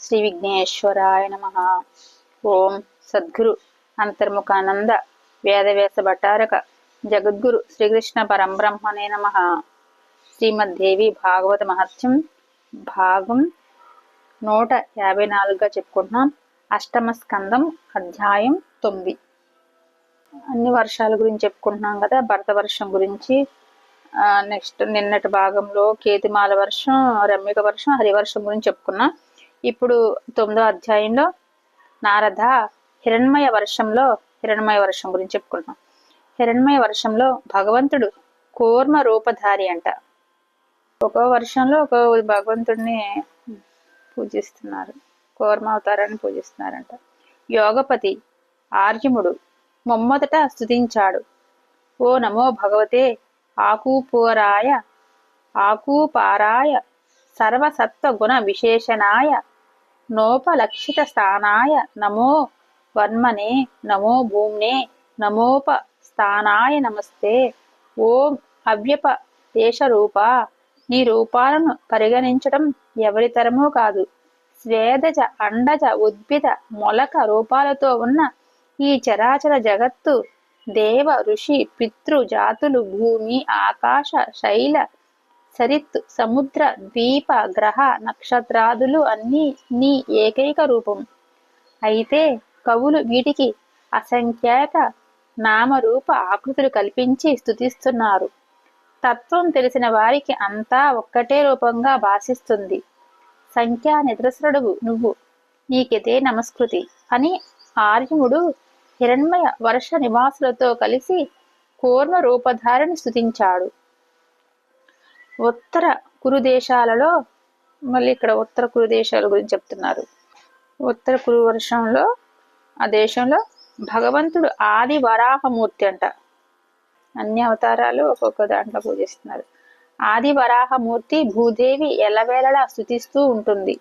శ్రీ విఘ్నేశ్వరాయ నమ. ఓం సద్గురు అంతర్ముఖానంద వేదవ్యాస భట్టారక జగద్గురు శ్రీకృష్ణ పరంబ్రహ్మణే నమ. శ్రీమద్దేవి భాగవత మహత్యం భాగం నూట యాభై నాలుగుగా చెప్పుకుంటున్నాం. అష్టమ స్కందం అధ్యాయం తొమ్మిది. అన్ని వర్షాల గురించి చెప్పుకుంటున్నాం కదా భరత వర్షం గురించి. నెక్స్ట్ నిన్నటి భాగంలో కేతిమాల వర్షం రమ్యక వర్షం హరివర్షం గురించి చెప్పుకున్నాం. ఇప్పుడు తొమ్మిదో అధ్యాయంలో నారద హిరణ్మయ వర్షంలో హిరణ్మయ వర్షం గురించి చెప్పుకుంటున్నాం. హిరణ్మయ వర్షంలో భగవంతుడు కూర్మ రూపధారి అంట. ఒక్కో వర్షంలో ఒక్కో భగవంతుడిని పూజిస్తున్నారు. కూర్మ అవతారాన్ని పూజిస్తున్నారంట. యోగపతి ఆర్యముడు మొమ్మొదట స్తుతించాడు. ఓ నమో భగవతే ఆకూపూరాయ ఆకూపారాయ సర్వసత్వ గుణ విశేషణాయ నోపలక్షిత స్థానాయ నమో వర్మనే నమో భూమ్నే నమోప స్థానాయ నమస్తే. ఓం అవ్యప దేశరూప నీ రూపాలను పరిగణించడం ఎవరితరమూ కాదు. స్వేదజ అండజ ఉద్భిద మొలక రూపాలతో ఉన్న ఈ చరాచర జగత్తు దేవ ఋషి పితృ జాతులు భూమి ఆకాశ శైల సరిత్ సముద్ర ద్వీప గ్రహ నక్షత్రాదులు అన్నీ నీ ఏకైక రూపం. అయితే కవులు వీటికి అసంఖ్యాక నామరూప ఆకృతులు కల్పించి స్థుతిస్తున్నారు తత్వం తెలిసిన వారికి అంతా ఒక్కటే రూపంగా భాషిస్తుంది సంఖ్యా నిద్రసరుడు నువ్వు. నీకిదే నమస్కృతి అని ఆర్యముడు హిరణ్మయ వర్ష నివాసులతో కలిసి కూర్మ రూపధారిని స్థుతించాడు ఉత్తర కురు దేశాలలో మళ్ళీ ఇక్కడ ఉత్తర కురు దేశాల గురించి చెప్తున్నారు. ఉత్తర కురు వర్షంలో ఆ దేశంలో భగవంతుడు ఆది వరాహమూర్తి అంట. అన్ని అవతారాలు ఒక్కొక్క దాంట్లో పూజిస్తున్నారు. ఆది వరాహమూర్తి భూదేవి ఎలవేళలా స్థుతిస్తూ ఉంటుంది.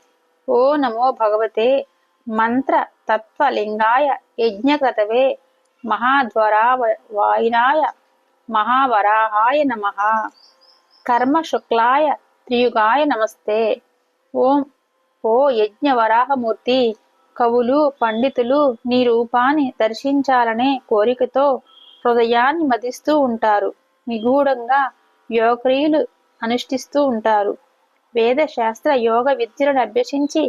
ఓ నమో భగవతే మంత్ర తత్వలింగాయ యజ్ఞకతవే మహాధ్వరా వాయినాయ మహావరాహాయ నమ. కర్మ శుక్లాయ త్రియుగాయ నమస్తే. ఓం ఓ యజ్ఞ వరాహమూర్తి కవులు పండితులు నీ రూపాన్ని దర్శించాలనే కోరికతో హృదయాన్ని మదిస్తూ ఉంటారు. నిగూఢంగా యోగక్రియలు అనుష్ఠిస్తూ ఉంటారు. వేద శాస్త్ర యోగ విద్యలను అభ్యసించి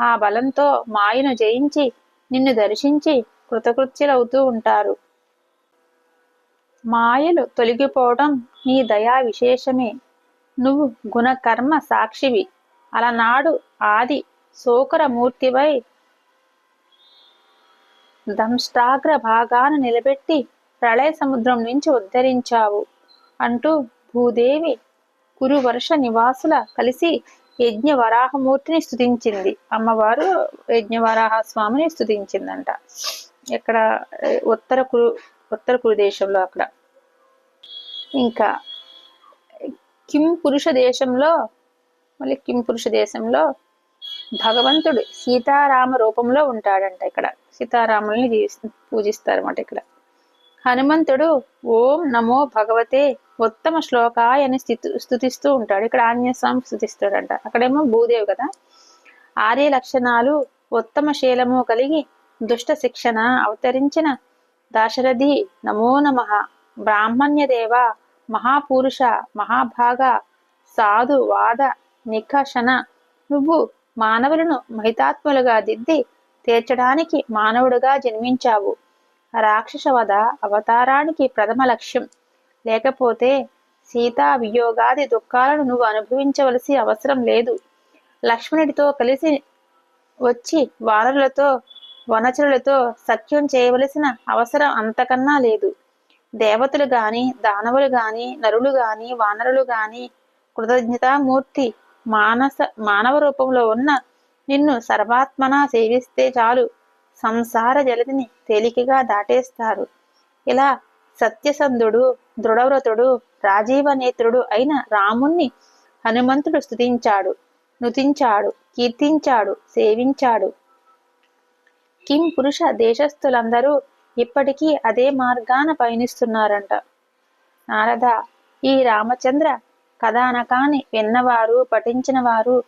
ఆ బలంతో మాయను జయించి నిన్ను దర్శించి కృతకృత్యులవుతూ ఉంటారు. మాయలు తొలగిపోవడం నీ దయా విశేషమే. నువ్వు గుణకర్మ సాక్షివి. అలనాడు ఆది శోకరమూర్తివై దంష్టాగ్ర భాగాన నిలబెట్టి ప్రళయ సముద్రం నుంచి ఉద్ధరించావు అంటూ భూదేవి కురువర్ష నివాసుల కలిసి యజ్ఞవరాహమూర్తిని స్థుతించింది అమ్మవారు యజ్ఞ వరాహ స్వామిని స్థుతించిందంట ఇక్కడ ఉత్తర కురు ఉత్తర కురు దేశంలో అక్కడ. ఇంకా కిం పురుష దేశంలో మళ్ళీ కిం పురుష దేశంలో భగవంతుడు సీతారామ రూపంలో ఉంటాడంట ఇక్కడ. సీతారాముల్ని పూజిస్తారన్నమాట ఇక్కడ. హనుమంతుడు ఓం నమో భగవతే ఉత్తమ శ్లోకాయ అని స్థితి స్థుతిస్తూ ఉంటాడు. ఇక్కడ ఆంజనేయ స్థుతిస్తాడంట. అక్కడేమో భూదేవి కదా. ఆర్య లక్షణాలు ఉత్తమ శీలము కలిగి దుష్ట శిక్షణ అవతరించిన దాశరథి నమో నమ. బ్రాహ్మణ్యదేవ మహాపురుష మహాభాగ సాధు వాద నిఖషణ నువ్వు మానవులను మహితాత్ములుగా దిద్ది తీర్చడానికి మానవుడుగా జన్మించావు. రాక్షసవద అవతారానికి ప్రథమ లక్ష్యం. లేకపోతే సీతా వియోగాది దుఃఖాలను నువ్వు అనుభవించవలసి అవసరం లేదు. లక్ష్మణుడితో కలిసి వచ్చి వానరులతో వనచరులతో సఖ్యం చేయవలసిన అవసరం అంతకన్నా లేదు. దేవతలు గాని దానవులు గాని నరులు గాని వానరులు గాని కృతజ్ఞతామూర్తి మానస మానవ రూపంలో ఉన్న నిన్ను సర్వాత్మన సేవిస్తే చాలు. సంసార జలదిని తేలికగా దాటేస్తారు. ఇలా సత్యసంధుడు దృఢవ్రతుడు రాజీవనేత్రుడు అయిన రాముణ్ణి హనుమంతుడు స్థుతించాడు నుతించాడు కీర్తించాడు సేవించాడు. కిం పురుష దేశస్థులందరూ ఇప్పటికీ అదే మార్గాన పయనిస్తున్నారంట. నారద ఈ రామచంద్ర కథానకాన్ని విన్నవారు పఠించిన వారు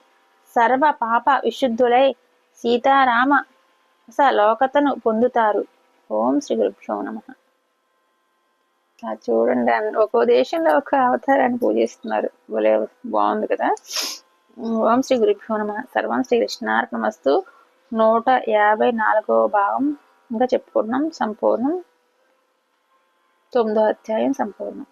సర్వ పాప విశుద్ధులై సీతారామ సలోకతను పొందుతారు. ఓం శ్రీ గురుభ్యో నమ. చూడండి ఒక్కో దేశంలో ఒక అవతారాన్ని పూజిస్తున్నారు. భలే బాగుంది కదా? ఓం శ్రీ గురుభ్యో నమ. సర్వం శ్రీ కృష్ణార్పణమస్తు. నూట యాభై నాలుగవ భాగం ఇంకా చెప్పుకున్నాం సంపూర్ణం తొమ్మిదో అధ్యాయం సంపూర్ణం.